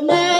man.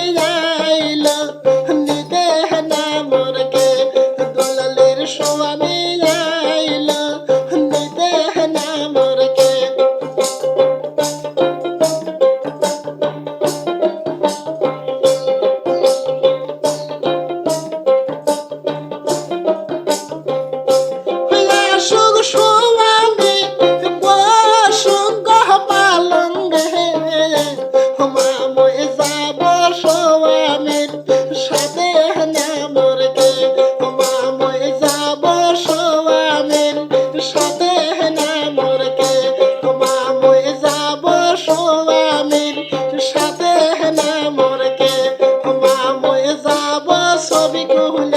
যাব ছবি কুলের